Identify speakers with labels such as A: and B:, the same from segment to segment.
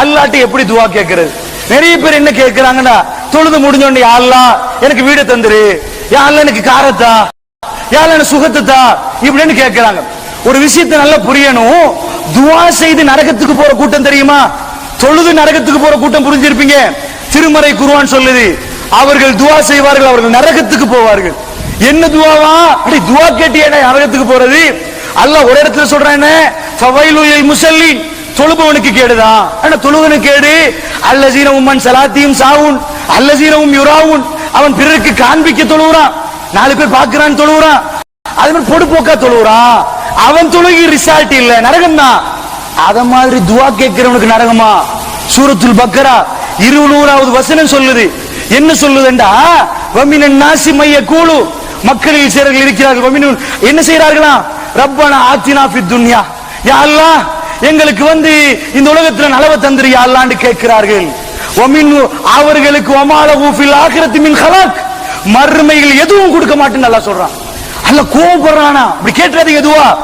A: அல்லாட்டி எப்படி துவா கேட்கறது? நிறைய பேர் என்ன கேட்கிறாங்கன்னா தொழுது முடிஞ்ச யாரெல்லாம் எனக்கு வீடு தந்துரு. யாரெல்லாம் எனக்கு காரத்தா யாரெல்லாம் எனக்கு சுகத்தா இப்படின்னு கேட்கிறாங்க. ஒரு விஷயத்தை நல்லா புரியணும். துவா செய்து நரகத்துக்கு போற கூட்டம் தெரியுமா? தொழுது நரகத்துக்கு போற கூட்டம் புரிஞ்சிருப்பீங்க. திருமறை குருவான் சொல்லுது அவர்கள் துவா செய்வார்கள் அவர்கள் நரகத்துக்கு போவார்கள். என்ன துவாவா? அப்படி துவா கேட்டியே நரகத்துக்கு போறது? அல்ல ஒரு இடத்துல சொல்றேன் முசல்லின் தொழுபவனுக்கு கேடுதான் ஆனா தொழுவனுக்கு கேடு. அல்லசீன உம்மன் சலாத்தியும் சாவுன். அல்லசீனவும் யுராவும் அவன் பிறருக்கு காண்பிக்க தொழுகிறான் நாலு பேர் பாக்குறான் தொழுகிறான் அது மாதிரி பொடுப்போக்கா தொழுகிறான் அவன் தொழுகி ரிசால்ட் இல்ல. நரகம் தான் அத மாதிரி துவா கேட்கிறவனுக்கு நரகமா? சூரத்துல் பக்கரா. இருநூறாவது வசனம் சொல்லுது. என்ன சொல்லுதுண்டா வமினன் நாசி மைய கூழு. மக்களில் சேரர்கள் இருக்கிறார்கள். வமினன் என்ன செய்யறார்களா ரப்பனா ஆத்தினா துன்யா. யா அல்லாஹ் எங்களுக்கு வந்து இந்த உலகத்தில் நலவை தந்திரியா அல்லான்னு கேட்கிறார்கள். ஒமின் அவர்களுக்கு ஒமால ஊஃபில் ஆகிரத்தி மின் ஹலாக். மறுமையில் எதுவும் கொடுக்க மாட்டேன்னு நல்லா சொல்றான். அல்ல கோபப்படுறானா? அப்படி கேட்டுறது எதுவா?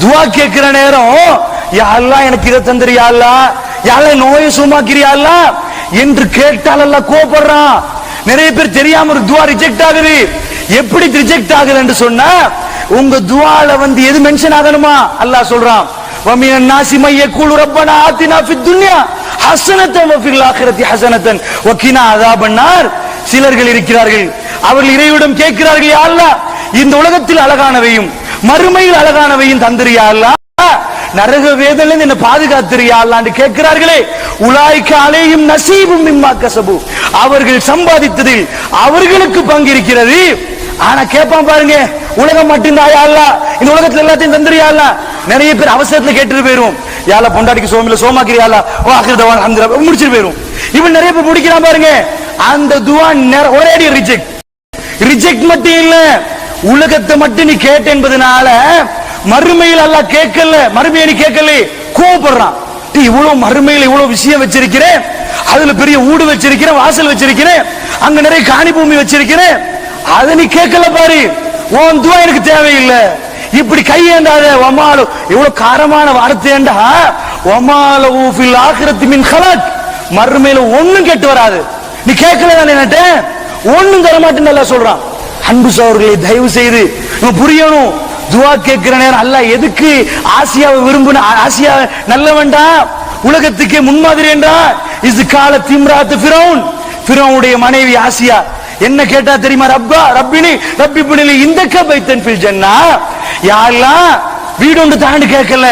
A: துவா கேட்கிற நேரம் யா அல்லாஹ் எனக்கு இதை தந்திரியா அல்லாஹ்? யா நோயை சுமாக்கிறியா அல்லாஹ்? என்று கேட்டால் அல்ல கோபப்படுறான். நிறைய பேர் தெரியாம ஒரு துவா ரிஜெக்ட் ஆகுது. எப்படி ரிஜெக்ட் ஆகுது என்று சொன்னா உங்க துவால வந்து எது மென்ஷன் ஆகணுமா? அல்லாஹ் சொல்றான். ومن الناس من يقول ربنا آتنا في الدنيا حسنة وفي الآخرة حسنة وقنا عذاب النار சிலர்கள் இருக்கிறார்கள் அவர்கள் இறைவிடம் கேட்கிறார்கள் யா அல்லாஹ் இந்த உலகத்தில் அழகானவையும் மறுமையில் அழகானவையும் தந்திரியா அல்லாஹ் நரக வேதனை என்ன பாதுகாத்திரியா அல்லான்னு கேட்கிறார்களே உலாய்க்கு அலையும் நசீபும் மிம்மா கசபு அவர்கள் சம்பாதித்ததில் அவர்களுக்கு பங்கு இருக்கிறது ஆனா கேட்பான் பாருங்க உலகம் மட்டும்தான் யா அல்லாஹ் இந்த உலகத்துல எல்லாத்தையும் தந்திரியா அல்லாஹ் நிறைய பேர் அவசரத்துல கேட்டுட்டு போயிரும். யால பொண்டாட்டிக்கு சோமில சோமாக்கிறியாலா ஓ அகிர்தவான் அந்த முடிச்சிட்டு போயிரும். இவன் நிறைய பேர் முடிக்கிறான் பாருங்க. அந்த துவா நிற- ஒரே ரிஜெக்ட் ரிஜெக்ட் மட்டும் இல்ல உலகத்தை மட்டும் நீ கேட்ட என்பதனால மறுமையில் அல்ல கேட்கல மறுமையை நீ கேட்கல கோவப்படுறான். இவ்வளவு மறுமையில் இவ்வளவு விஷயம் வச்சிருக்கிறேன். அதுல பெரிய ஊடு வச்சிருக்கிறேன் வாசல் வச்சிருக்கிறேன். அங்க நிறைய காணி பூமி வச்சிருக்கிறேன். அதை நீ கேட்கல பாரு. உன் துவா எனக்கு தேவையில்லை. இப்படி கையேண்டாத ஒமாலு இவ்வளவு காரமான வார்த்தைண்டா ஒமால ஊஃபில் ஆகிரத்தி மின் கலட் மறுமையில ஒண்ணும் கெட்டு வராது. நீ கேட்கல தானே நட்டேன் ஒண்ணும் தர மாட்டேன்னு நல்லா சொல்றான். அன்பு சோர்களே தயவு செய்து நம்ம புரியணும். துவா கேட்கிற நேரம் அல்ல எதுக்கு ஆசியாவை விரும்பின ஆசியா நல்லவன்டா? உலகத்துக்கே முன்மாதிரி என்றா இது கால திம்ராத்து பிரவுன் பிரவுனுடைய மனைவி ஆசியா. என்ன கேட்டா தெரியுமா ரப்பா? ரப்பினி ரப்பி புனிலி இந்த கபைத்தன் ஃபில் ஜன்னா. யாரெல்லாம் வீடு ஒன்று தாண்டி கேட்கல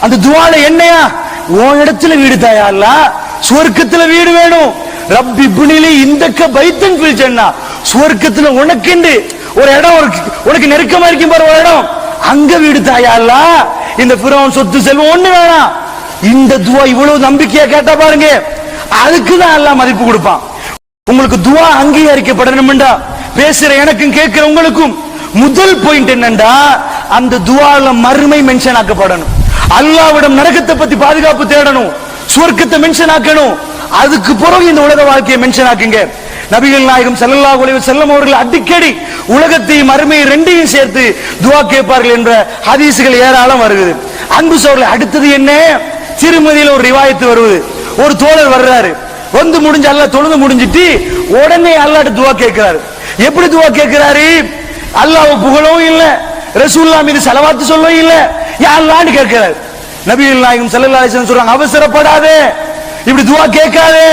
A: அந்த துவால என்னையா? உன் இடத்துல வீடு தாயா சுவர்க்கத்துல வீடு வேணும். ரப்பி புனிலி இந்த கபைத்தன் ஃபில் ஜன்னா. சுவர்க்கத்துல உனக்குண்டு ஒரு இடம் உனக்கு நெருக்கமா இருக்கும் பாரு ஒரு இடம். அங்க வீடு தாயா இந்த பிறவன் சொத்து செல்வம் ஒண்ணு வேணாம். இந்த துவா இவ்வளவு நம்பிக்கையா கேட்டா பாருங்க. அதுக்கு தான் எல்லாம் மதிப்பு கொடுப்பான். உங்களுக்கு துவா அங்கீகரிக்கப்படணும்டா பேசுற எனக்கும் கேட்கிற உங்களுக்கும் முதல் பாயிண்ட் என்னண்டா? அந்த துவால மறுமை மென்ஷன் ஆக்கப்படணும். அல்லாவிடம் நரகத்தை பத்தி பாதுகாப்பு தேடணும். சுவர்க்கத்தை மென்ஷன் ஆக்கணும். அதுக்கு பிறகு இந்த உலக வாழ்க்கையை மென்ஷன் ஆக்குங்க. நபிகள் நாயகம் செல்லல்லா அலைஹி வஸல்லம் அவர்கள் அடிக்கடி உலகத்தையும் மறுமையை ரெண்டையும் சேர்த்து துவா கேட்பார்கள் என்ற ஹதீசுகள் ஏராளம் வருகிறது. அன்பு சோழர்கள் அடுத்தது என்ன? திருமதியில் ஒரு ரிவாயத்து வருவது. ஒரு தோழர் வர்றாரு. வந்து முடிஞ்சு அல்லாஹ் தொழுது முடிஞ்சிட்டு உடனே அல்லாட்ட துவா கேட்கிறாரு. எப்படி துவா கேட்கிறாரு? அல்லாஹ் புகழவும் இல்ல ரசூல்லா மீது செலவாத்து சொல்லவும் இல்ல. யாருலான்னு கேட்கிறாரு. நபிகள் நாயகம் ஸல்லல்லாஹு சொல்றாங்க அவசரப்படாதே. இப்படி துவா கேட்காதே.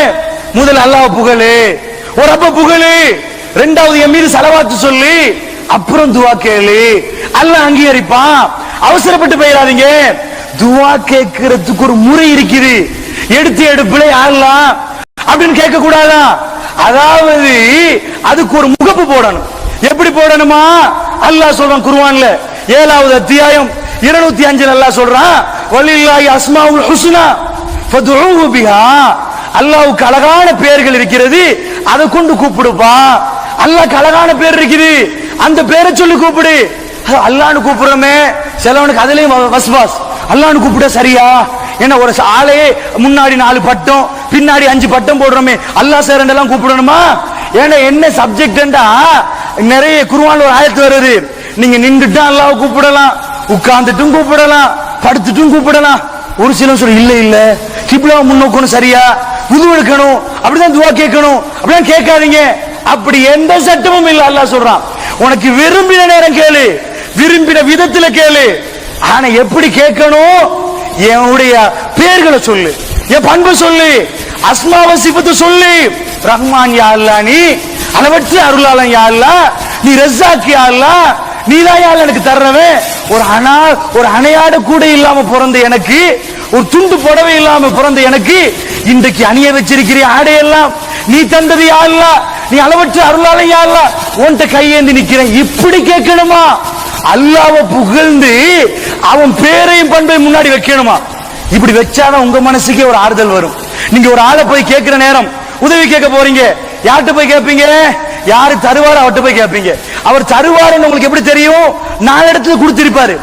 A: முதல் அல்லாஹ் புகழு ஒரு அப்ப புகழு ரெண்டாவது என் மீது செலவாத்து சொல்லி அப்புறம் துவா கேளு. அல்ல அங்கீகரிப்பான். அவசரப்பட்டு போயிடாதீங்க. துவா கேட்கறதுக்கு ஒரு முறை இருக்குது. எடுத்து எடுப்புல யாரெல்லாம் அப்படின்னு கேட்க கூடாதா அதாவது அதுக்கு ஒரு முகப்பு போடணும். எப்படி போடணுமா? அல்லாஹ் சொல்றான் குருவான்ல ஏழாவது அத்தியாயம் இருநூத்தி அஞ்சு நல்லா சொல்றான் வலில்லாஹி அஸ்மாவுல் ஹுஸ்னா ஃபதுஊஹு பிஹா. அல்லாஹ்வுக்கு அழகான பெயர்கள் இருக்கிறது அதை கொண்டு கூப்பிடுப்பா. அல்லாஹ்க்கு அழகான பேர் இருக்குது அந்த பேரை சொல்லி கூப்பிடு. அல்லான்னு கூப்பிடுறோமே. சிலவனுக்கு அதுலயும் வ- வஸ்வாஸ் அல்லான்னு கூப்பிட சரியா? என்ன ஒரு ஆளே முன்னாடி நாலு பட்டம் பின்னாடி அஞ்சு பட்டம் போடுறோமே. அல்லாஹ் சார் எல்லாம் கூப்பிடணுமா? ஏன்னா என்ன சப்ஜெக்ட்ண்டா நிறைய குருவான் ஒரு ஆயத்து வருது. நீங்க நின்றுட்டா அல்லாஹ் கூப்பிடலாம். உட்கார்ந்துட்டும் கூப்பிடலாம். படுத்துட்டும் கூப்பிடலாம். ஒரு சிலர் சொல்ல இல்ல இல்ல. கிப்லாவை முன்னோக்கணும் சரியா? உது எடுக்கணும். அப்படிதான் துவா கேட்கணும். அப்படிதான் கேட்காதீங்க. அப்படி எந்த சட்டமும் இல்ல அல்லாஹ் சொல்றான். உனக்கு விரும்பின நேரம் கேளு. விரும்பின விதத்துல கேளு. ஆனா எப்படி கேட்கணும்? என்னுடைய பேர்களை சொல்லு. என் பண்பு சொல்லு. அஸ்மாவை சிபத்து சொல்லி ரஹ்மான் யா நீ? அளவற்ற அருளாளன் யாருலா? நீ ரஸாக் யாருலா? நீதான் யாரு எனக்கு தர்றவன்? ஒரு அனா ஒரு அணையாட கூட இல்லாம பிறந்த எனக்கு ஒரு துண்டு புடவை இல்லாம பிறந்த எனக்கு இன்றைக்கு அணிய வச்சிருக்கிற ஆடையெல்லாம் நீ தந்தது யாருலா? நீ அளவற்ற அருளாளன் யாருலா? உன்கிட்ட கையேந்தி நிக்கிறேன். இப்படி கேட்கணுமா? அல்லாவை புகழ்ந்து அவன் பேரையும் பண்பையும் முன்னாடி வைக்கணுமா? இப்படி வச்சாதான் உங்க மனசுக்கே ஒரு ஆறுதல் வரும். நீங்க ஒரு ஆளை போய் கேட்கிற நேரம். உதவி கேட்க போறீங்க. யார்கிட்ட போய் கேட்பீங்க? யாரு தருவாரோ அவர்கிட்ட போய் கேட்பீங்க. அவர் தருவாருன்னு உங்களுக்கு எப்படி தெரியும்? நாலு இடத்துல கொடுத்திருப்பாரு.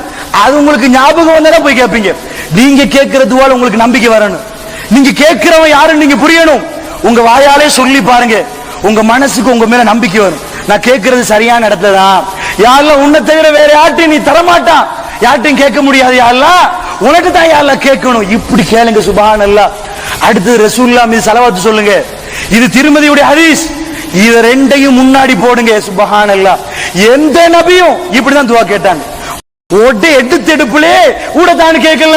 A: அது உங்களுக்கு ஞாபகம் வந்தா போய் கேட்பீங்க. நீங்க கேட்கிற துவால உங்களுக்கு நம்பிக்கை வரணும். நீங்க கேட்கிறவன் யாருன்னு நீங்க புரியணும். உங்க வாயாலே சொல்லி பாருங்க. உங்க மனசுக்கு உங்க மேல நம்பிக்கை வரும். நான் கேட்கறது சரியான இடத்துல தான். யாரெல்லாம் உன்னை தவிர வேற யார்ட்டையும் நீ தரமாட்டான். யார்ட்டையும் கேட்க முடியாது யாரெல்லாம்? உனக்கு தான் யாரெல்லாம் கேட்கணும்? இப்படி கேளுங்க சுபான் அடுத்து ரசூல்லா மீது செலவாத்து சொல்லுங்க. இது திருமதியுடைய ஹதீஸ். இது ரெண்டையும் முன்னாடி போடுங்க. சுபஹான் எந்த நபியும் இப்படிதான் துவா கேட்டாங்க. ஒட்டு எடுத்து எடுப்புலே கூட தான் கேட்கல.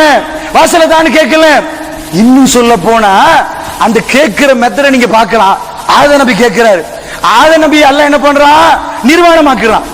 A: வாசல தான் கேட்கல. இன்னும் சொல்ல போனா அந்த கேட்கிற மெத்தட நீங்க பார்க்கலாம். ஆத நபி கேட்கிறாரு. ஆத நபி அல்ல என்ன பண்றான் நிர்வாணமாக்குறான்.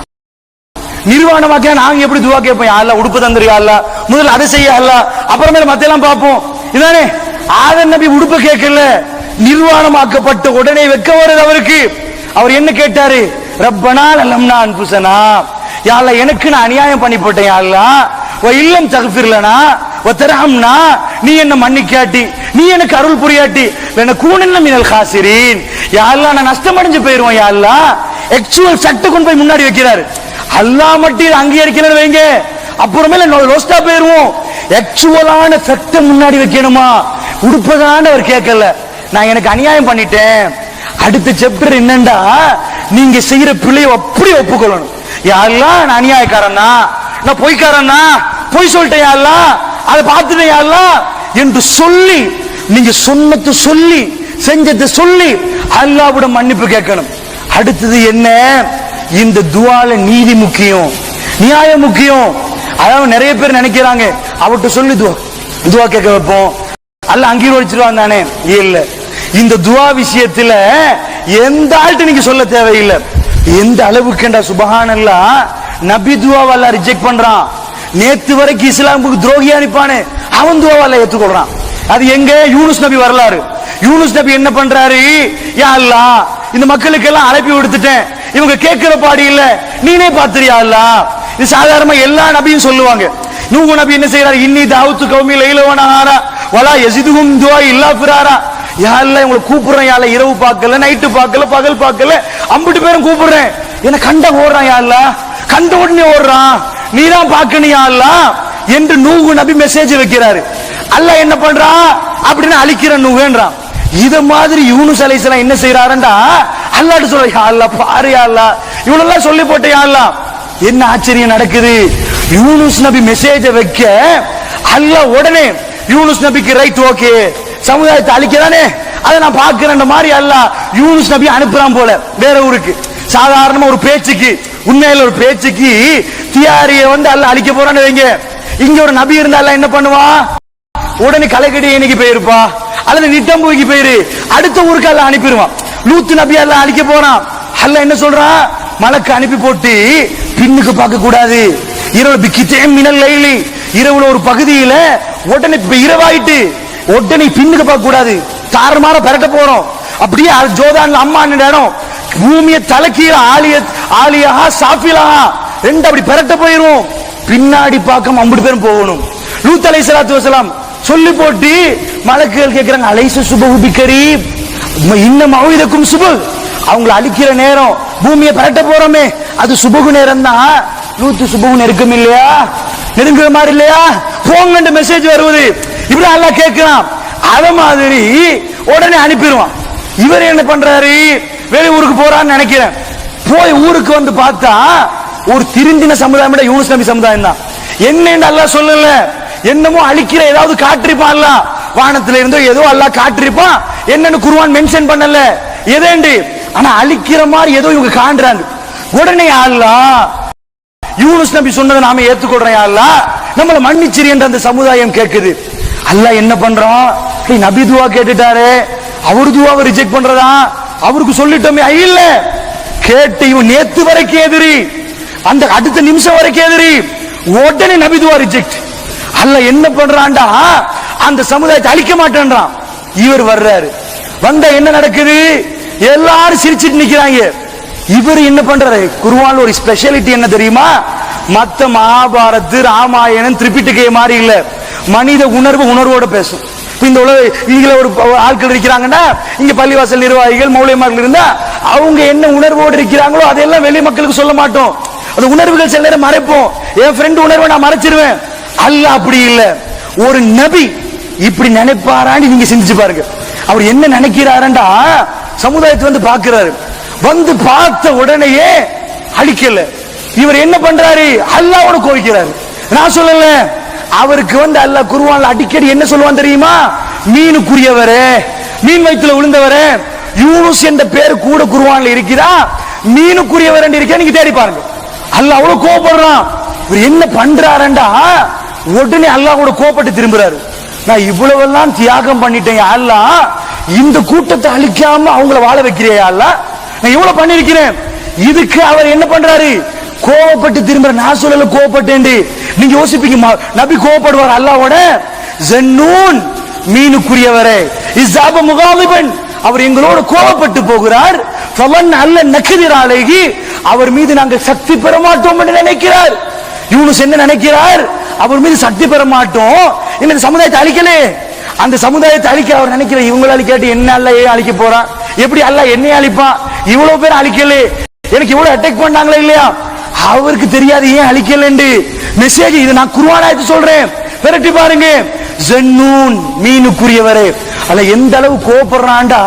A: நிர்வாணமாக்க நாங்க எப்படி துவா கேட்போம்? அல்ல உடுப்பு தந்துருயா அல்ல முதல்ல அதை செய்ய அல்ல அப்புறமேல மத்தியெல்லாம் பார்ப்போம். இதானே? ஆதன் நபி உடுப்பு கேட்கல நிர்வாணமாக்கப்பட்ட உடனே வெக்க வருது அவருக்கு. அவர் என்ன கேட்டாரு? ரப்பனா லம்னா அன்புசனா. யாழ்ல எனக்கு நான் அநியாயம் பண்ணி போட்டேன் யாழ்லா ஓ இல்லம் தகுப்பிரலனா ஓ தரஹம்னா. நீ என்ன மன்னிக்காட்டி. நீ எனக்கு அருள் புரியாட்டி. என்ன கூணன்ன மினல் காசிரீன் யாழ்லா நான் நஷ்டம் அடைஞ்சு போயிருவோம் யாழ்லா ஆக்சுவல் சட்டை கொண்டு போய் முன்னாடி வைக்கிறாரு. அல்லா மட்டும் இதை அங்கீகரிக்கணும் வைங்க. அப்புறமேல ரோஸ்டா போயிருவோம். ஆக்சுவலான சட்டை முன்னாடி வைக்கணுமா? உடுப்பதான அவர் கேட்கல. நான் எனக்கு அநியாயம் பண்ணிட்டேன். அடுத்த சாப்டர் என்னண்டா? நீங்க செய்யற பிள்ளைய அப்படி ஒப்புக்கொள்ளணும். யாரெல்லாம் நான் அநியாயக்காரனா நான் பொய்க்காரனா பொய் சொல்லிட்டேன் யாரெல்லாம்? அதை பார்த்துட்டேன் யாரெல்லாம்? என்று சொல்லி நீங்க சொன்னது சொல்லி செஞ்சதை சொல்லி அல்லாவிட மன்னிப்பு கேட்கணும். அடுத்தது என்ன? இந்த துவால நீதி முக்கியம். நியாயம் முக்கியம். அதாவது நிறைய பேர் நினைக்கிறாங்க அவர்கிட்ட சொல்லி துவா துவா கேட்க வைப்போம். அல்ல அங்கீகரிச்சிருவான் தானே? இல்ல. இந்த துவா விஷயத்துல எந்த ஆள்கிட்ட நீங்க சொல்ல தேவையில்லை. எந்த அளவுக்குண்டா சுபஹானல்லா நபி துவாவால ரிஜெக்ட் பண்றான். நேத்து வரைக்கும் இஸ்லாமுக்கு துரோகி அனுப்பானே அவன் துவாவால ஏத்துக்கொள்றான். அது எங்க? யூனுஸ் நபி வரலாறு. யூனுஸ் நபி என்ன பண்றாரு? யா அல்லா இந்த மக்களுக்கு எல்லாம் அழைப்பி விடுத்துட்டேன். இவங்க கேட்கிற பாடி இல்ல. நீனே பாத்துறியா அல்லா? இது சாதாரணமா எல்லா நபியும் சொல்லுவாங்க. நூகு நபி என்ன செய்யறாரு இன்னி தாவுத்து கௌமி லைலவனாரா வலா எசிதுகும் துவா இல்லா பிராரா யாரில் உங்களை கூப்பிடுறேன் யாரில் இரவு பார்க்கல நைட்டு பார்க்கல பகல் பார்க்கல அம்பிட்டு பேரும் கூப்பிடுறேன். என்ன கண்ட ஓடுறான் யாரில் கண்ட உடனே ஓடுறான். நீ தான் பார்க்கணும் யாரில் என்று நூகு நபி மெசேஜ் வைக்கிறாரு. அல்ல என்ன பண்றான் அப்படின்னு அழிக்கிற நூகுன்றான். இத மாதிரி யூனுஸ் அலைஹிஸ்ஸலாம் என்ன செய்யறாருண்டா அல்லாட்டு சொல்ற யா பாரு யா இவ்வளவு இவனெல்லாம் சொல்லி போட்ட யா என்ன ஆச்சரியம் நடக்குது? யூனுஸ் நபி மெசேஜ வைக்க அல்ல உடனே யூனுஸ் நபிக்கு ரைட் ஓகே சமுதாயத்தை அழிக்கதானே? அதை நான் பார்க்கிறேன் மாதிரி அல்ல யூனுஸ் நபி அனுப்புறான் போல. வேற ஊருக்கு. சாதாரணமா ஒரு பேச்சுக்கு உண்மையில ஒரு பேச்சுக்கு தியாரிய வந்து அல்ல அழிக்க போறான்னு வைங்க. இங்க ஒரு நபி இருந்தால என்ன பண்ணுவான் உடனே கலைக்கடி இன்னைக்கு போயிருப்பா. அல்லது நிட்டம்பூக்கு போயிரு. அடுத்த ஊருக்கு எல்லாம் அனுப்பிடுவான். லூத்து நபி அல்ல அழிக்க போறான். அல்ல என்ன சொல்றான் மலக்கு அனுப்பி போட்டு பின்னுக்கு பார்க்க கூடாது. இரவு பிக்கித்தே மினல் லைலி. இரவுல ஒரு பகுதியில உடனே இப்ப இரவாயிட்டு உடனே பின்னுக்கு பார்க்க கூடாது. தாரமார பரட்ட போறோம். அப்படியே அது ஜோதான்ல அம்மா இடம். பூமியை தலைக்கீழ ஆலிய ஆலியாக சாப்பிலாக ரெண்டு அப்படி பரட்ட போயிரும். பின்னாடி பார்க்க அம்புட்டு பேரும் போகணும். லூத் அலை சலாத்து வசலாம் சொல்லி போட்டு மலக்குகள் கேட்கிறாங்க அலைச சுபகு பிக்கரி இன்னும் அவிதக்கும் சுபு அவங்களை அழிக்கிற நேரம் பூமியை பரட்ட போறோமே. அது சுபகு நேரம் தான் லூத்து சுபகு நெருக்கம் இல்லையா? நெருங்குற மாதிரி இல்லையா? போங்கன்ற மெசேஜ் வருவது. இப்படி நல்லா கேட்கலாம் அத மாதிரி உடனே அனுப்பிடுவான். இவர் என்ன பண்றாரு? வெளி ஊருக்கு போறான்னு நினைக்கிறேன். போய் ஊருக்கு வந்து பார்த்தா ஒரு திருந்தின சமுதாயம் விட யூனுஸ் நபி சமுதாயம் தான். என்னன்னு அல்லாஹ் சொல்லல. என்னமோ அழிக்கிற ஏதாவது காட்டிருப்பான்ல வானத்துல இருந்தோ ஏதோ அல்லா காட்டிருப்பான். என்னன்னு குருவான் மென்ஷன் பண்ணல. எதேண்டு? ஆனா அழிக்கிற மாதிரி ஏதோ இவங்க காண்றாங்க. உடனே அல்லாஹ் யூனுஸ் நபி சொன்னதை நாம ஏத்துக்கொள்றோம் யா நம்மளை நம்மள மன்னிச்சிரு என்ற அந்த சமுதாயம் கேட்குது. அல்ல என்ன பண்றோம் நீ நபி துவா கேட்டுட்டாரு. அவர் துவாவை ரிஜெக்ட் பண்றதா? அவருக்கு சொல்லிட்டோமே இல்ல. கேட்டு இவன் நேத்து வரைக்கும் எதிரி. அந்த அடுத்த நிமிஷம் வரைக்கும் எதிரி. உடனே நபி துவா ரிஜெக்ட் அல்ல என்ன பண்றான்டா? அந்த சமுதாயத்தை அழிக்க மாட்டேன்றான். இவர் வர்றாரு. வந்தா என்ன நடக்குது? எல்லாரும் சிரிச்சிட்டு நிக்கிறாங்க. இவர் என்ன பண்றாரு? குருவான் ஒரு ஸ்பெஷாலிட்டி என்ன தெரியுமா? மத்த மகாபாரத் ராமாயணம் திரிபிட்டிகை மாதிரி இல்ல. மனித உணர்வு உணர்வோட பேசும். இந்த உலக இதுல ஒரு ஆட்கள் இருக்கிறாங்கன்னா இங்க பள்ளிவாசல் நிர்வாகிகள் மௌலியமார்கள் இருந்தா அவங்க என்ன உணர்வோடு இருக்கிறாங்களோ அதெல்லாம் வெளி மக்களுக்கு சொல்ல மாட்டோம். அந்த உணர்வுகள் சில நேரம் மறைப்போம். என் ஃப்ரெண்ட் உணர்வை நான் மறைச்சிருவேன். அல்ல அப்படி இல்ல. ஒரு நபி இப்படி நினைப்பாரான்னு நீங்க சிந்திச்சு பாருங்க. அவர் என்ன நினைக்கிறாருண்டா சமுதாயத்தை வந்து பாக்குறாரு வந்து பார்த்த உடனேயே அழிக்கல. இவர் என்ன பண்றாரு? அல்லாவோட கோவிக்கிறாரு. நான் சொல்லல அவருக்கு வந்து அல்லாஹ் குருவான்ல அடிக்கடி என்ன சொல்லுவான் தெரியுமா? மீனுக்குரியவரே மீன் வயிற்றுல விழுந்தவரே யூனுஸ் என்ற பேர் கூட குருவான்ல இருக்கிறா மீனுக்குரியவர் என்று இருக்கா நீங்க தேடி பாருங்க. அல்லாஹ் அவ்வளவு கோபப்படுறான் இவர் என்ன பண்றாருண்டா? உடனே அல்லாஹ் கூட கோபப்பட்டு திரும்புறாரு. நான் இவ்வளவெல்லாம் தியாகம் பண்ணிட்டேன் அல்லா இந்த கூட்டத்தை அழிக்காம அவங்கள வாழ வைக்கிறியா அல்லாஹ்? நான் இவ்வளவு பண்ணிருக்கிறேன். இதுக்கு அவர் என்ன பண்றாரு? கோவப்பட்டு திரும்ப நான் சொல்லல கோவப்பட்டேன் நீங்க யோசிப்பீங்க நபி கோவப்படுவார் அல்லாவோட? ஜன்னூன் மீனுக்குரியவரே. இசாப முகாமிபன். அவர் எங்களோட கோவப்பட்டு போகிறார். பவன் அல்ல நக்கதிராலேகி அவர் மீது நாங்கள் சக்தி பெற மாட்டோம் என்று நினைக்கிறார். யூனுஸ் என்ன நினைக்கிறார்? அவர் மீது சக்தி பெற மாட்டோம். இந்த சமுதாயத்தை அழிக்கலே. அந்த சமுதாயத்தை அழிக்க அவர் நினைக்கிற இவங்களால கேட்டு என்ன அல்ல ஏன் அழிக்க போறான்? எப்படி அல்ல என்னைய அழிப்பான் இவ்வளவு பேர் அழிக்கல. எனக்கு இவ்வளவு அட்டாக் பண்ணாங்களா இல்லையா? அவருக்கு தெரியாது ஏன் அழிக்கலன்னு மெசேஜ் இது நான் குருவானாயத்து சொல்றேன். விரட்டி பாருங்க. ஜென்னூன் மீனுக்குரியவரே. அல்ல எந்த அளவு கோபப்படுறான்டா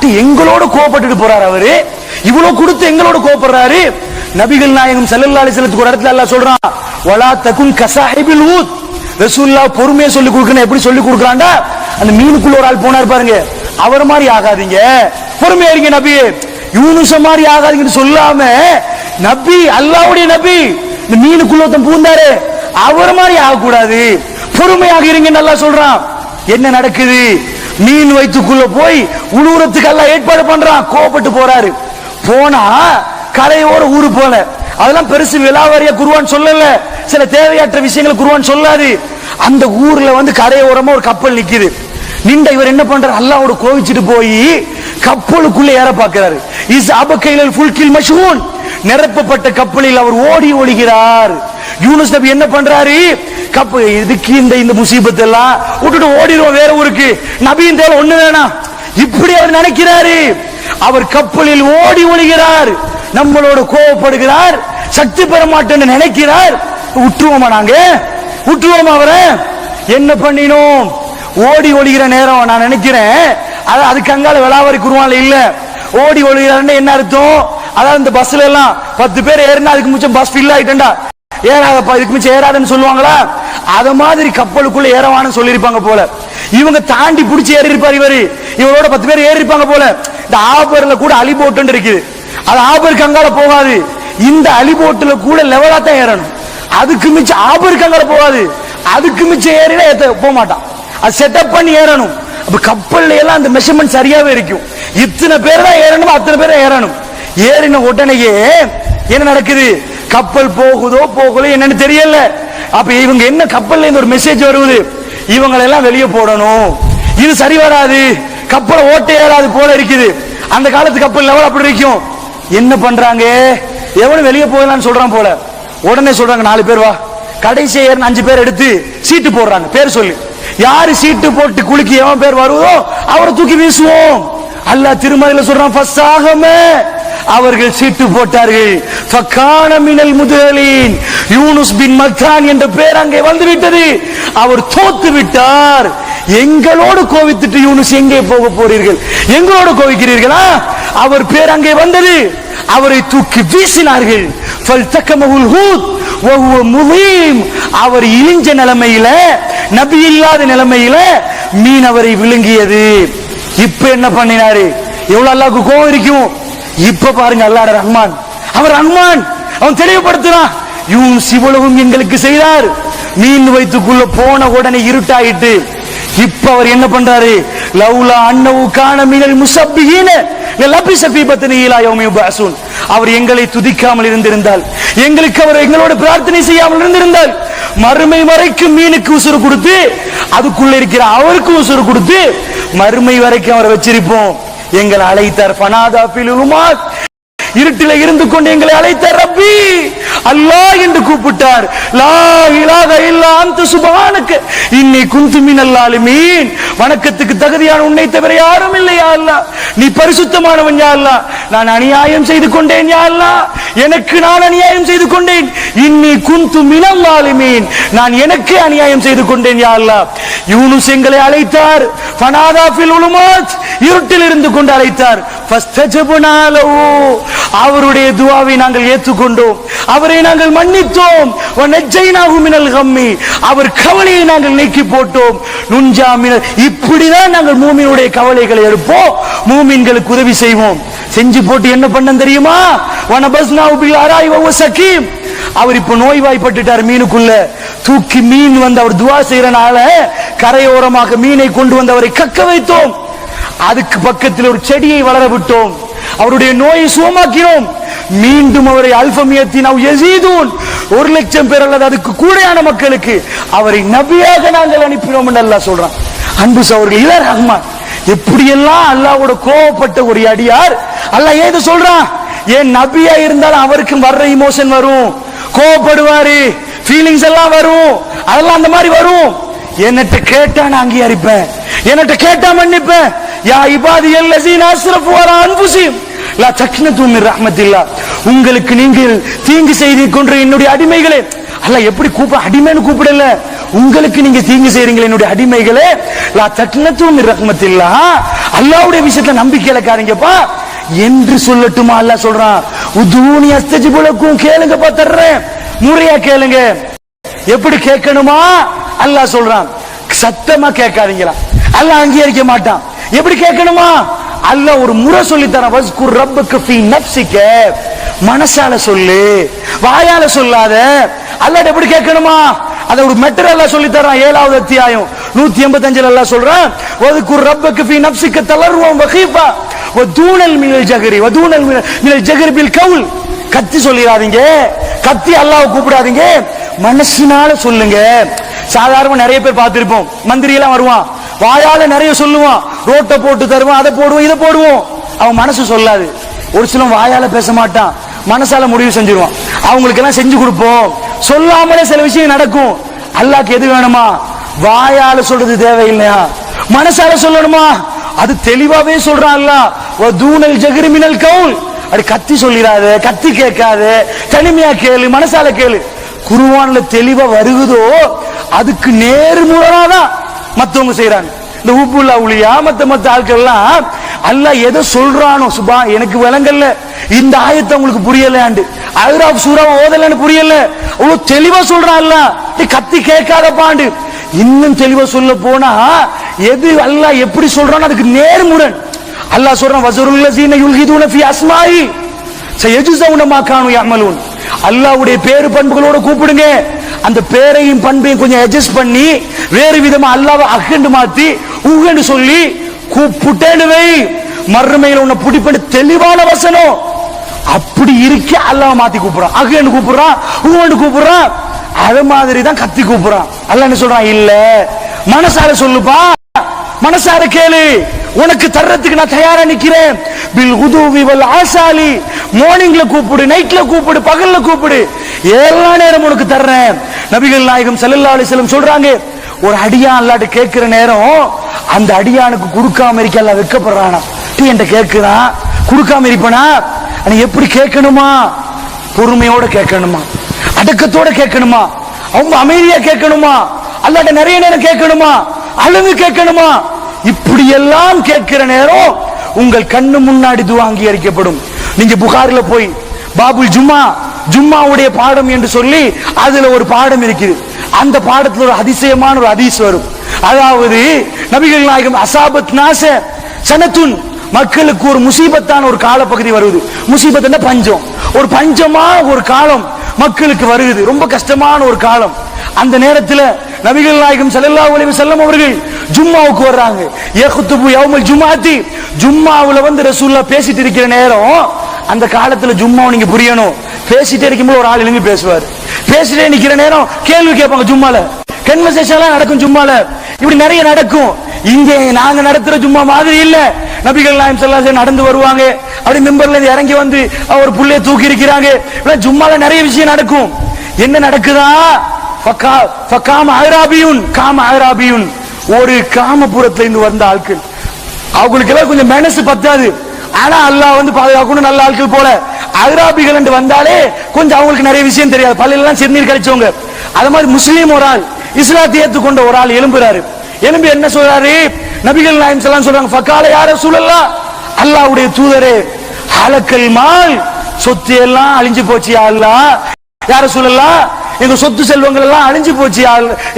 A: எங்களோட கோபப்பட்டுட்டு போறாரு அவரு. இவ்வளவு கொடுத்து எங்களோட கோபப்படுறாரு நபிகள் நாயகம் ஸல்லல்லாஹு அலைஹி ஒரு இடத்துல அல்லா சொல்றான் வலா தகும் கசாஹிபில் ஊத். ரசூல்லா பொறுமையை சொல்லி கொடுக்கணும். எப்படி சொல்லி கொடுக்கறான்டா அந்த மீனுக்குள்ள ஒரு ஆள் போனார் பாருங்க. அவர் மாதிரி ஆகாதீங்க. பொறுமையா இருங்க நபி. யூனுச மாதிரி ஆகாதீங்கன்னு சொல்லாம நபி அல்லாவுடைய நபி இந்த மீனுக்குள்ள ஒருத்தன் பூந்தாரு அவர் மாதிரி ஆகக்கூடாது. பொறுமையாக இருங்க நல்லா சொல்றான். என்ன நடக்குது? மீன் வயிற்றுக்குள்ள போய் உழுவுறதுக்கு எல்லாம் ஏற்பாடு பண்றான். கோபப்பட்டு போறாரு. போனா கரையோர ஊரு போல. அதெல்லாம் பெருசு விழாவாரியா குருவான் சொல்லல. சில தேவையற்ற விஷயங்களை குருவான் சொல்லாது. அந்த ஊர்ல வந்து கரையோரமா ஒரு கப்பல் நிக்குது. நின்ற இவர் என்ன பண்றாரு? அல்லாவோட கோவிச்சிட்டு போய் கப்பலுக்குள்ள ஏற பார்க்கிறாரு. இஸ் அபக்கையில் ஃபுல்கில் மஷூன் நிரப்பப்பட்ட கப்பலில் அவர் ஓடி ஒளிகிறார். யூனுஸ் நபி என்ன பண்றாரு? கப்ப எதுக்கு இந்த இந்த முசீபத்து எல்லாம் விட்டுட்டு ஓடிடுவோம் வேற ஊருக்கு. நபியின் தேவை ஒண்ணு வேணாம் இப்படி அவர் நினைக்கிறாரு. அவர் கப்பலில் ஓடி ஒழுகிறார் நம்மளோட கோவப்படுகிறார். சக்தி பெற மாட்டேன்னு நினைக்கிறார். விட்டுருவோமா நாங்க? விட்டுருவோமா அவரை? என்ன பண்ணினோம்? ஓடி ஒழிகிற நேரம் நான் நினைக்கிறேன். அது அதுக்கு அங்கால விளாவரி குருவான்ல இல்ல. ஓடி ஒழிகிறான்னு என்ன அர்த்தம்? அதாவது இந்த பஸ்ல எல்லாம் பத்து பேர் ஏறினா அதுக்கு மிச்சம் பஸ் ஃபில் ஆயிட்டா ஏறாதப்பா இதுக்கு மிச்சம் ஏறாதுன்னு சொல்லுவாங்களா? அத மாதிரி கப்பலுக்குள்ள ஏறவான்னு சொல்லியிருப்பாங்க போல. இவங்க தாண்டி பிடிச்சி ஏறி இருப்பார் இவரு. இவரோட பத்து பேர் ஏறி இருப்பாங்க போல. இந்த ஆபர்ல கூட அலி போட்டு இருக்குது. அது ஆபருக்கு அங்கால போகாது. இந்த அலி போட்டுல கூட லெவலா தான் ஏறணும். அதுக்கு மிச்சம் ஆபருக்கு அங்கால போகாது. அதுக்கு மிச்சம் ஏறினா ஏத்த போக மாட்டான் அது செட்டப் பண்ணி ஏறணும். அப்ப கப்பல்ல எல்லாம் அந்த மெஷர்மெண்ட் சரியாவே இருக்கும். இத்தனை பேர் தான் ஏறணும் அத்தனை பேர் ஏறணும். ஏறின உடனேயே என்ன நடக்குது? கப்பல் போகுதோ போகலோ என்னன்னு தெரியல. அப்ப இவங்க என்ன கப்பல்ல இருந்து ஒரு மெசேஜ் வருவது இவங்களை எல்லாம் வெளியே போடணும். இது சரி வராது. கப்பலை ஓட்ட ஏறாது போல இருக்குது. அந்த காலத்து கப்பல் லெவல் அப்படி இருக்கும். என்ன பண்றாங்க? எவனும் வெளியே போகலாம்னு சொல்றான் போல. உடனே சொல்றாங்க நாலு பேர் வா. கடைசி ஏறின அஞ்சு பேர் எடுத்து சீட்டு போடுறாங்க. பேர் சொல்லி. யாரு சீட்டு போட்டு குலுக்கி எவன் பேர் வருவதோ அவரை தூக்கி வீசுவோம். அல்லாஹ் திருமலையில சொல்றான் ஃபஸ்ஸாகமே அவர்கள் சீட்டு போட்டார்கள். ஃபக்கான மினல் முதலின் யூனுஸ் பின் மத்தான் என்ற பேர் அங்கே வந்து விட்டது அவர் தோத்து விட்டார். எங்களோடு கோவித்துட்டு யூனுஸ் எங்கே போக போறீர்கள்? எங்களோடு கோவிக்கிறீர்களா? அவர் பேர் அங்கே வந்தது. அவரை தூக்கி வீசினார்கள். ஃபல் தக்கமகுல் ஹூத். வஹுவ அவர் இழிஞ்ச நிலைமையில நபி இல்லாத நிலைமையில மீன் அவரை விழுங்கியது. இப்ப என்ன பண்ணினாரு? எவ்வளவு அல்லாவுக்கு கோவம் இருக்கும்? இப்ப பாருங்க அல்லாட ரஹ்மான். அவர் ரஹ்மான் அவன் தெளிவுபடுத்துறான். இவன் சிவலவும் எங்களுக்கு செய்தார். மீன் வைத்துக்குள்ள போன உடனே இருட்டாயிட்டு இப்ப அவர் என்ன பண்றாரு? லவ்லா அன்னவு காண மினல் முசப்பிஹீன லபி சபீபத்தினி இலா யௌமி பாசுன் அவர் எங்களை துதிக்காமல் இருந்திருந்தால் எங்களுக்கு அவர் எங்களோட பிரார்த்தனை செய்யாமல் இருந்திருந்தால் மறுமை வரைக்கும் மீனுக்கு உசுறு கொடுத்து அதுக்குள்ள இருக்கிற அவருக்கும் உசுறு கொடுத்து மறுமை வரைக்கும் அவரை வச்சிருப்போம். எங்களை அழைத்தார். பனாதா இருட்டில இருந்து கொண்டு எங்களை அழைத்தார். ரப்பி. அல்லாஹ் என்று கூப்பிட்டார். லா இலாஹ இல்லா அந்த இன்னி குந்து மினல் வணக்கத்துக்கு தகுதியான உன்னை தவிர யாரும் இல்லை யா நீ பரிசுத்தமானவன் யா அல்லாஹ். நான் அநியாயம் செய்து கொண்டேன் யா எனக்கு நான் அநியாயம் செய்து கொண்டேன். இன்னி குந்து மினல் ஆலிமீன் நான் எனக்கு அநியாயம் செய்து கொண்டேன் யா அல்லாஹ். யூனுஸ் எங்களை அழைத்தார். ஃபனாதா ஃபில் உலுமாத். இருட்டில் இருந்து கொண்டு அழைத்தார். அவருடைய துவாவை நாங்கள் ஏற்றுக்கொண்டோம். அவரை நாங்கள் மன்னித்தோம். கம்மி. அவர் கவலையை நாங்கள் நீக்கி போட்டோம். நுஞ்சா மினல். இப்படிதான் நாங்கள் மூமினுடைய கவலைகளை எடுப்போம். மூமின்களுக்கு உதவி செய்வோம். செஞ்சு போட்டு என்ன பண்ண தெரியுமா? வனபஸ்னாஹு பில் அராய் வஹுவ சகீம். அவர் இப்ப நோய்வாய்ப்பட்டுட்டார் மீனுக்குள்ள. தூக்கி மீன் வந்து அவர் துவா செய்யறனால கரையோரமாக மீனை கொண்டு வந்து அவரை கக்க வைத்தோம். அதுக்கு பக்கத்தில் ஒரு செடியை வளர விட்டோம். அவருடைய நோயை சுகமாக்கினோம். மீண்டும் அவரை அல்பமியத்தின் அவ் யசீதூன். ஒரு லட்சம் பேர் அல்லது அதுக்கு கூடையான மக்களுக்கு அவரை நபியாக நாங்கள் அனுப்பினோம் என்று அல்லா சொல்றான். அன்பு சவர்கள் இல ரஹ்மான். எப்படியெல்லாம் அல்லாவோட கோவப்பட்ட ஒரு அடியார்? அல்லாஹ் ஏது சொல்றான்? ஏன் நபியா இருந்தாலும் அவருக்கும் வர்ற இமோஷன் வரும். கோவப்படுவாரு. ஃபீலிங்ஸ் எல்லாம் வரும். அதெல்லாம் அந்த மாதிரி வரும். என்னட்ட கேட்டா நான் அங்கீகரிப்பேன். என்னட்ட கேட்டா மன்னிப்பேன். யா இபாதி அல்லசீன அஸ்ரஃபு அலா அன்ஃபுஸிஹிம் லா தக்னது மின் ரஹ்மத்தில்லா. உங்களுக்கு நீங்கள் தீங்கு செய்து கொன்ற என்னுடைய அடிமைகளே. அல்ல எப்படி கூப்ப அடிமைன்னு கூப்பிடல. உங்களுக்கு நீங்க தீங்கு செய்றீங்களே என்னுடைய அடிமைகளே. லா தக்னது ரஹ்மத்தில்லா. அல்லாவுடைய விஷயத்துல நம்பிக்கை இழக்காதீங்கப்பா. என்று சொல்லட்டுமா அல்லாஹ் சொல்றான். உதூனி அஸ்தஜிபுலக்கும் கேளுங்கப்பா தர்றேன். முறையா கேளுங்க. எப்படி கேட்கணுமா? அல்லாஹ் சொல்றான். சத்தமா கேட்காதீங்களா. அல்லாஹ் அங்கீகரிக்க மாட்டான். எப்படி கேட்கணுமா? அல்ல ஒரு முறை சொல்லி தரான் வஸ்குர் ரப்புக்கு ஃபீ நஃப்சிக்க. மனசால சொல்லு வாயால சொல்லாத. அல்லாஹ் எப்படி கேட்கணுமா? அத ஒரு மெட்டர் சொல்லி தரான் ஏழாவது அத்தியாயம் நூத்தி எண்பத்தஞ்சுல எல்லாம் சொல்றேன் வதுக்குர் ரப்புக்கு ஃபீ நஃப்ஸிக தளர்வோம் வகீபா வதூனல் மினல் ஜஹரி வதூனல் மினல் மினல் ஜஹரி பில் கவுல். கத்தி சொல்லிடாதீங்க கத்தி அல்லாஹ் கூப்பிடாதீங்க மனசினால சொல்லுங்க. சாதாரண நிறைய பேர் பார்த்திருப்போம் மந்திரி எல்லாம் வருவான் வாயால நிறைய சொல்லுவான் ரோட்டை போட்டு தருவோம் அதை போடுவோம் இதை போடுவோம். அவன் மனசு சொல்லாது. ஒரு சிலன் வாயால பேச மாட்டான். மனசால முடிவு செஞ்சிருவான். அவங்களுக்கு எல்லாம் செஞ்சு கொடுப்போம். சொல்லாமலே சில விஷயம் நடக்கும். அல்லாக்கு எது வேணுமா? வாயால சொல்றது தேவையில்லையா? மனசால சொல்லணுமா? அது தெளிவாவே சொல்றான் அல்லாஹ். ஜெகிரிமினல் கவுல். அப்படி கத்தி சொல்லிடாத கத்தி கேட்காத தனிமையா கேளு மனசால கேளு. குருவான்ல தெளிவா வருகுதோ அதுக்கு நேர்முறனாதான் மத்தவங்க செய்யறாங்க இந்த ஊப்புல்லா உளியா மத்த மத்த ஆட்கள் எல்லாம் அல்லாஹ் எதை சொல்றானோ சுபா எனக்கு விளங்கல்ல. இந்த ஆயத்தை உங்களுக்கு புரியலையாண்டு. அல்ராப் சூரா ஓதலன்னு புரியல. அவ்வளவு தெளிவா சொல்றான்ல அல்லாஹ். நீ கத்தி கேட்காதப்பாண்டு. இன்னும் தெளிவா சொல்ல போனா எது அல்லாஹ் எப்படி சொல்றானோ அதுக்கு நேர்முடன் அல்லாஹ் சொல்றான் வஸருல் சீன யுல்ஹிதுன ஃபி அஸ்மாயி சயஜுஸவுன மா கானு யஅமலூன். அல்லாஹ்வுடைய பேரு பண்புகளோட கூப்பிடுங்க. அந்த பேரையும் பண்பையும் கொஞ்சம் அட்ஜஸ்ட் பண்ணி வேறு விதமா அல்லாவை அகண்டு மாத்தி உகண்டு சொல்லி கூப்பிட்டேன்னு வை. மறுமையில உன்னை பிடிப்பண்டு தெளிவான வசனம். அப்படி இருக்க அல்லாஹ் மாத்தி கூப்பிடுறான். அகண்டு கூப்பிடுறான் உகண்டு கூப்பிடுறான். அது மாதிரி தான் கத்தி கூப்பிடுறான். அல்ல என்ன சொல்றான்? இல்ல. மனசார சொல்லுப்பா. மனசார கேளு. உனக்கு தர்றதுக்கு நான் தயாரா நிக்கிறேன். பில் உதுவி வல் ஆசாலி மார்னிங்ல கூப்பிடு நைட்ல கூப்பிடு பகல்ல கூப்பிடு. எல்லா நேரம் உனக்கு தர்றேன். நபிகள் நாயகம் செல்லல்லா அலிசலம் சொல்றாங்க ஒரு அடியான் அல்லாட்டு கேட்கிற நேரம் அந்த அடியானுக்கு கொடுக்காம இருக்க எல்லாம் வெக்கப்படுறானா நீ என்கிட்ட கேட்கிறான் கொடுக்காம இருப்பனா? நீ எப்படி கேட்கணுமா? பொறுமையோட கேட்கணுமா? அடக்கத்தோட கேட்கணுமா? அவங்க அமைதியா கேட்கணுமா? அல்லாட்ட நிறைய நேரம் கேட்கணுமா? அழுது கேட்கணுமா? இப்படி எல்லாம் கேட்கிற நேரம் உங்கள் கண்ணு முன்னாடி துவா அங்கீகரிக்கப்படும். நீங்க புகார்ல போய் பாபுல் ஜும்மா ஜும்மாவுடைய பாடம் என்று சொல்லி அதுல ஒரு பாடம் இருக்குது. அந்த பாடத்துல ஒரு அதிசயமான ஒரு அதிசயம் வரும். அதாவது நபிகள் நாயகம் அசாபத் நாச சனத்துன் மக்களுக்கு ஒரு முசீபத்தான ஒரு காலப்பகுதி வருது. முசீபத் பஞ்சம். ஒரு பஞ்சமா ஒரு காலம் மக்களுக்கு வருகிறது ரொம்ப கஷ்டமான ஒரு காலம். அந்த நேரத்தில் நபிகள் நாயகம் செல்லல்லா ஒளிவு செல்லம் அவர்கள் ஜும்மாவுக்கு வர்றாங்க. ஏகுத்துபு யௌமல் ஜும்மாத்தி ஜும்மாவில் வந்து ரசூல்லா பேசிட்டு இருக்கிற நேரம் அந்த காலத்தில் ஜும்மாவை நீங்க புரியணும். பேசிட்டே இருக்கும்போது ஒரு ஆள் எழுந்து பேசுவார். பேசிட்டே நிக்கிற நேரம் கேள்வி கேட்பாங்க ஜும்மால. கன்வர்சேஷன்லாம் நடக்கும் ஜும்மால. இப்படி நிறைய நடக்கும். இங்கே நாங்க நடத்துற சும்மா மாதிரி இல்ல. நபிகள் நாயம் செல்லாசே நடந்து வருவாங்க. அப்படி மெம்பர்ல இருந்து இறங்கி வந்து ஒரு புள்ளைய தூக்கி இருக்கிறாங்க. ஜும்மால நிறைய விஷயம் நடக்கும். என்ன நடக்குதா? ஃபக்கா- ஃபக்காம காம அஹ்ராபியுன். ஒரு காமபுரத்துல இருந்து வந்த ஆட்கள். அவங்களுக்கு எல்லாம் கொஞ்சம் மனசு பத்தாது. ஆனா அல்லாஹ் வந்து பாதுகாக்கணும் நல்ல ஆட்கள் போல. அகராபிகள் வந்தாலே கொஞ்சம் அவங்களுக்கு நிறைய விஷயம் தெரியாது. பள்ளியில சிறுநீர் கழிச்சவங்க. அது மாதிரி முஸ்லீம் ஒரு ஆள். இஸ்லாத்தை ஏற்றுக்கொண்ட ஒரு ஆள் எழும்புறாரு. எலும்பி என்ன சொல்றாரு? நபிகள் நாயம் செல்லாம் சொல்றாங்க ஃபக்கால யார சூழல்லா அல்லாஹ்வுடைய தூதரே அலக்கல் மால் சொத்து எல்லாம் அழிஞ்சு போச்சு அல்லா யார சொல்லலாம் எங்க சொத்து செல்வங்கள் எல்லாம் அழிஞ்சு போச்சு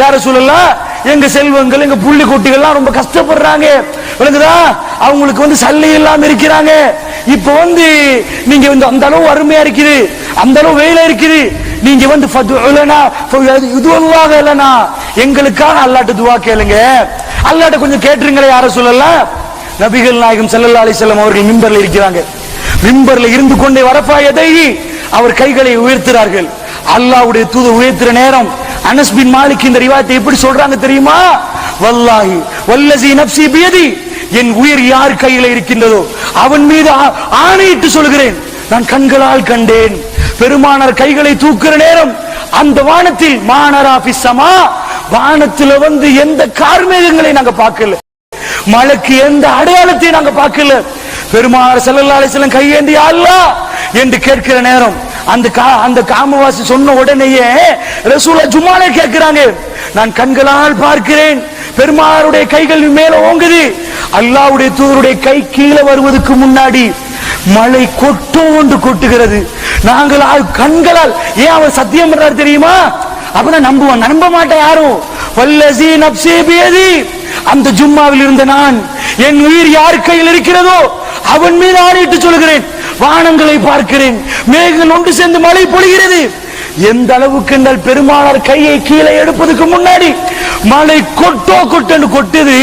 A: யார சொல்லலாம் எங்க செல்வங்கள் எங்க புள்ளி குட்டிகள்லாம் ரொம்ப கஷ்டப்படுறாங்க. விளங்குதா? அவங்களுக்கு வந்து சல்லி இல்லாம இருக்கிறாங்க. இப்ப வந்து நீங்க வந்து அந்த அளவு அருமையா இருக்குது. அந்த அளவு வெயில இருக்குது. நீங்க வந்து இதுவாக இல்லைனா. எங்களுக்காக அல்லாட்டு துவா கேளுங்க. அல்லாட்ட கொஞ்சம் கேட்டுருங்களே யார சொல்லல? நபிகள் நாயகம் செல்லல்லா அலைஹி அவர்கள் மிம்பர்ல இருக்கிறாங்க. மிம்பர்ல இருந்து கொண்டே வரப்பா எதை அவர் கைகளை உயர்த்துறார்கள் அல்லாவுடைய தூது உயர்த்துற நேரம். அனஸ் பின் மாலிக் இந்த ரிவாயத்தை எப்படி சொல்றாங்க தெரியுமா? வல்லாஹி வல்லசி நப்சி பியதி. என் உயிர் யார் கையில இருக்கின்றதோ அவன் மீது ஆணையிட்டு சொல்கிறேன். நான் கண்களால் கண்டேன். பெருமானார் கைகளை தூக்குற நேரம் அந்த வானத்தில் மாநராபிசமா வானத்துல வந்து எந்த கார்மேகங்களை நாங்க பார்க்கல. மழைக்கு எந்த அடையாளத்தையும் நாங்க பார்க்கல. பெருமானார் செல்லல்லாலை அலைஹி கையேந்தி அல்லாஹ்! என்று கேட்கிற நேரம் அந்த கா- அந்த காமவாசி சொன்ன உடனேயே ரசூலா ஜுமாலே கேட்கிறாங்க. நான் கண்களால் பார்க்கிறேன். பெருமாளுடைய கைகள் மேல ஓங்குது. அல்லாவுடைய தூதருடைய கை கீழே வருவதற்கு முன்னாடி மழை கொட்டோண்டு கொட்டுகிறது. நாங்கள் கண்களால் ஏன் அவர் சத்தியம் பண்றாரு தெரியுமா? அப்ப நம்புவான். நம்ப மாட்டேன் யாரும். வல்லசி நப்சே பியதி. அந்த ஜும்மாவில் இருந்த நான் என் உயிர் யார் கையில் இருக்கிறதோ அவன் மீது ஆணையிட்டு சொல்கிறேன். வானங்களை பார்க்கிறேன். மேகம் ஒன்று சேர்ந்து மழை பொழிகிறது. எந்த அளவுக்கு என்றால் பெருமானார் கையை கீழே எடுப்பதற்கு முன்னாடி மழை கொட்டோ கொட்டன்னு கொட்டுது.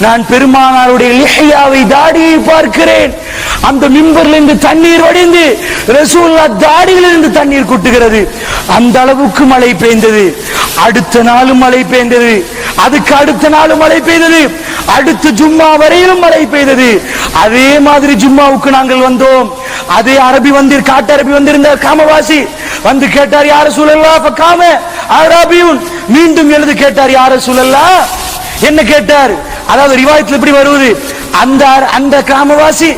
A: நான் பெருமானாருடைய லிஹையாவை தாடியை பார்க்கிறேன். அந்த மிம்பர்ல இருந்து தண்ணீர் வடிந்து ரசூல்லா தாடியிலிருந்து தண்ணீர் கொட்டுகிறது. அந்த அளவுக்கு மழை பெய்ந்தது. அடுத்த நாளும் மழை பெய்ந்தது. அதுக்கு அடுத்த நாளும் மழை பெய்தது. அடுத்த ஜும்மா வரையிலும் மழை பெய்தது. அதே மாதிரி ஜும்மாவுக்கு நாங்கள் வந்தோம். அதே அரபி வந்து காட்டு அரபி வந்திருந்தார் காமவாசி வந்து கேட்டார் யார சூழல்லா காம அரபியும் மீண்டும் எழுது கேட்டார் யார சூழல்லா என்ன கேட்டார்? அதாவது ரிவாயத்தில் எப்படி வருவது. அந்த அந்த கிராமவாசி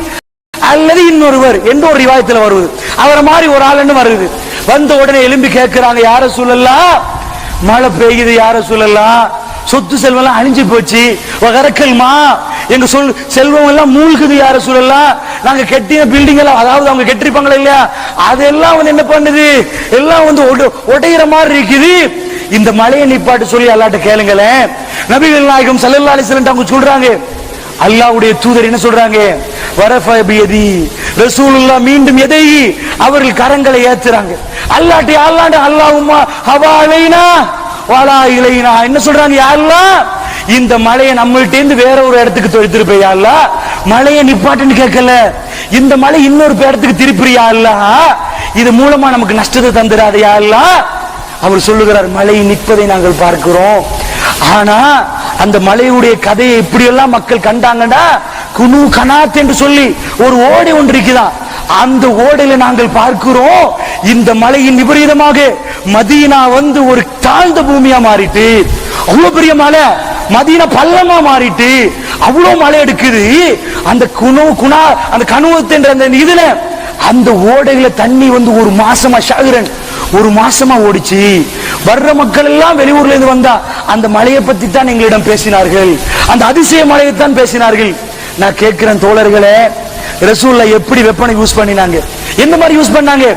A: அல்லது இன்னொருவர் எந்த ஒரு ரிவாயத்தில் வருவது? அவரை மாதிரி ஒரு ஆளுன்னு வருது? வந்த உடனே எலும்பி கேட்கிறாங்க யார சொல்லலாம் மழை பெய்யுது யார சொல்லலாம் சொத்து செல்வம் எல்லாம் அழிஞ்சு போச்சு. வரக்கல்மா எங்க சொல் செல்வம் எல்லாம் மூழ்குது யார சொல்லலாம் நாங்க கெட்டின பில்டிங் எல்லாம் அதாவது அவங்க கெட்டிருப்பாங்களா இல்லையா? அதெல்லாம் வந்து என்ன பண்ணுது? எல்லாம் வந்து உடையிற மாதிரி இருக்குது. இந்த மலையை நிப்பாட்டு சொல்லி அல்லாட்ட கேளுங்களேன். நபிகள் நாயகம் செல்லல்லா அலைஹி அவங்க சொல்றாங்க அல்லாவுடைய தூதர் என்ன சொல்றாங்க? வரஃபியதி ரசூலுல்லா மீண்டும் எதை? அவர்கள் கரங்களை ஏத்துறாங்க. அல்லாட்டி அல்லாண்ட அல்லாஹ்மா ஹவா அலைனா வாலா இலைனா. என்ன சொல்றாங்க யா அல்லாஹ் இந்த மலையை நம்மள்ட்ட இருந்து வேற ஒரு இடத்துக்கு தொடுத்துட்டு போய் யா அல்லாஹ்? மலையை நிப்பாட்டுன்னு கேட்கல. இந்த மலை இன்னொரு இடத்துக்கு திருப்பியா அல்லாஹ்? இது மூலமா நமக்கு நஷ்டத்தை தந்துடாது யா அல்லாஹ்? அவர் சொல்லுகிறார் மலையை நிற்பதை நாங்கள் பார்க்கிறோம். ஆனா அந்த மலையுடைய கதையை இப்படியெல்லாம் மக்கள் கண்டாங்கடா? குனு கனாத் என்று சொல்லி ஒரு ஓடை ஒன்று இருக்குதான். அந்த ஓடையில நாங்கள் பார்க்கிறோம் இந்த மலையின் விபரீதமாக மதீனா வந்து ஒரு தாழ்ந்த பூமியா மாறிட்டு அவ்வளவு பெரிய மலை மதீனா பள்ளமா மாறிட்டு அவ்வளவு மழை எடுக்குது. அந்த குணு குணா அந்த கணுவத்துன்ற அந்த இதுல அந்த ஓடையில தண்ணி வந்து ஒரு மாசமா ஷாகிரன் ஒரு மாசமா ஓடிச்சு. வர்ற மக்கள் எல்லாம் வெளியூர்ல இருந்து வந்தா அந்த மலையை பத்தி தான் எங்களிடம் பேசினார்கள். அந்த அதிசய மலையை தான் பேசினார்கள். நான் கேட்கிறேன் தோழர்களே ரசூல்ல எப்படி வெப்பனை யூஸ் பண்ணினாங்க? எந்த மாதிரி யூஸ் பண்ணாங்க?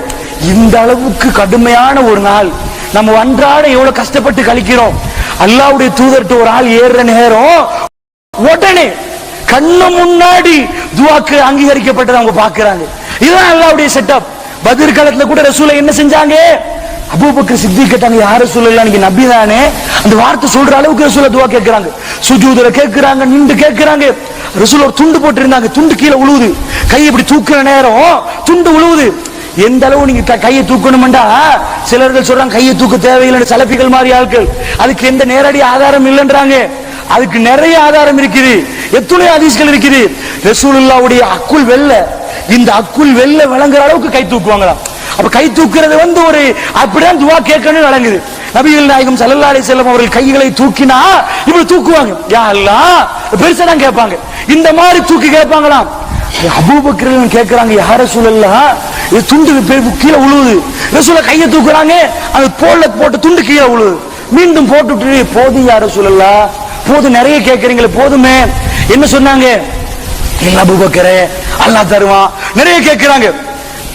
A: இந்த அளவுக்கு கடுமையான ஒரு நாள். நம்ம அன்றாட எவ்வளவு கஷ்டப்பட்டு கழிக்கிறோம்? அல்லாவுடைய தூதர்கிட்ட ஒரு ஆள் ஏறுற நேரம் உடனே கண்ணு முன்னாடி துவாக்கு அங்கீகரிக்கப்பட்டதை அவங்க பாக்குறாங்க இதுதான் அல்லாவுடைய செட்டப் பதிர் காலத்துல கூட ரசூலை என்ன செஞ்சாங்க? அபூபக்கர் சித்தி கேட்டாங்க யார சொல்லல? நீங்க நபி தானே? அந்த வார்த்தை சொல்ற அளவுக்கு ரசூல துவா கேட்கிறாங்க சுஜூதுல கேட்கிறாங்க நின்று கேட்கிறாங்க ரசூல் ஒரு துண்டு போட்டிருந்தாங்க துண்டு கீழே உழுவுது. கை இப்படி தூக்குற நேரம் துண்டு உழுவுது. எந்த அளவு நீங்க க- கையை தூக்கணும்டா சிலர்கள் சொல்றாங்க கையை தூக்க தேவையில்லை சலப்பிகள் மாதிரி ஆட்கள். அதுக்கு எந்த நேரடி ஆதாரம் இல்லைன்றாங்க. அதுக்கு நிறைய ஆதாரம் இருக்குது. எத்தனை அதிசயங்கள் இருக்குது? ரசூலுல்லாவுடைய அக்குள் வெல்ல இந்த அக்குள் வெல்ல விளங்குற அளவுக்கு கை தூக்குவாங்களாம். அப்ப கை தூக்குறது வந்து ஒரு அப்படிதான் துவா கேட்கணும் நடங்குது நபிகள் நாயகம் சல்லல்லாடி செல்லம் அவர்கள் கைகளை தூக்கினா இப்படி தூக்குவாங்க. யா அல்லா பெருசா தான் கேட்பாங்க. இந்த மாதிரி தூக்கி கேட்பாங்களாம். அபூபக்கர் கேட்கிறாங்க யார சூழல்லா இது துண்டு பெ- கீழே உழுவுது. ரசூல கையை தூக்குறாங்க அந்த போல போட்டு துண்டு கீழே உழுவுது. மீண்டும் போட்டுட்டு போதும் யார சூழல்லா போதும் நிறைய கேட்கறீங்களே போதுமே. என்ன சொன்னாங்க? இல்ல அபூபக்கரே அல்லாஹ் தருவான். நிறைய கேட்கிறாங்க.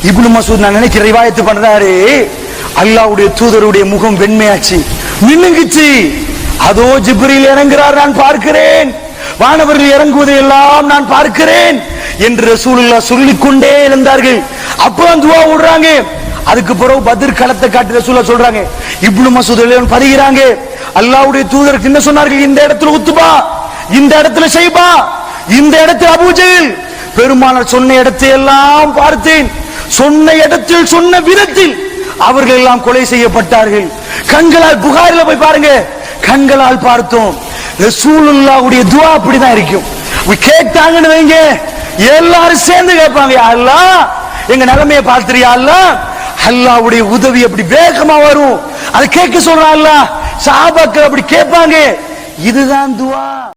A: இப்னு மசூத் நான் நினைக்கிற ரிவாயத்து பண்றாரு. அல்லாஹ்வுடைய தூதருடைய முகம் வெண்மையாச்சு. மின்னுங்குச்சு. அதோ ஜிப்ரியில் இறங்குறார் நான் பார்க்கிறேன். வானவர்கள் இறங்குவதை எல்லாம் நான் பார்க்கிறேன் என்று ரசூலுல்லா சொல்லிக் கொண்டே இருந்தார்கள் அப்புறம் துவா விடுறாங்க. அதுக்கு பிறகு பதிர் களத்தை காட்டி ரசூலா சொல்றாங்க. இப்னு மசூத் பதிகிறாங்க. அல்லாவுடைய தூதருக்கு என்ன சொன்னார்கள்? இந்த இடத்துல உத்துபா இந்த இடத்துல செய்பா இந்த இடத்துல அபூஜையில். பெருமானார் சொன்ன இடத்தை எல்லாம் பார்த்தேன். சொன்ன இடத்தில் சொன்ன விதத்தில் அவர்கள் எல்லாம் கொலை செய்யப்பட்டார்கள். கண்களால் புகாரில போய் பாருங்க. கண்களால் பார்த்தோம். ரசூலுல்லாவுடைய துவா அப்படிதான் இருக்கும். கேட்டாங்கன்னு வைங்க. எல்லாரும் சேர்ந்து கேட்பாங்க அல்லா அல்லாஹ் எங்க நிலைமையை பார்த்துறியா அல்லாஹ்? அல்லாவுடைய உதவி அப்படி வேகமா வரும். அதை கேட்க சொல்றான் அல்லாஹ். சாபாக்கள் அப்படி கேட்பாங்க. இதுதான் துவா.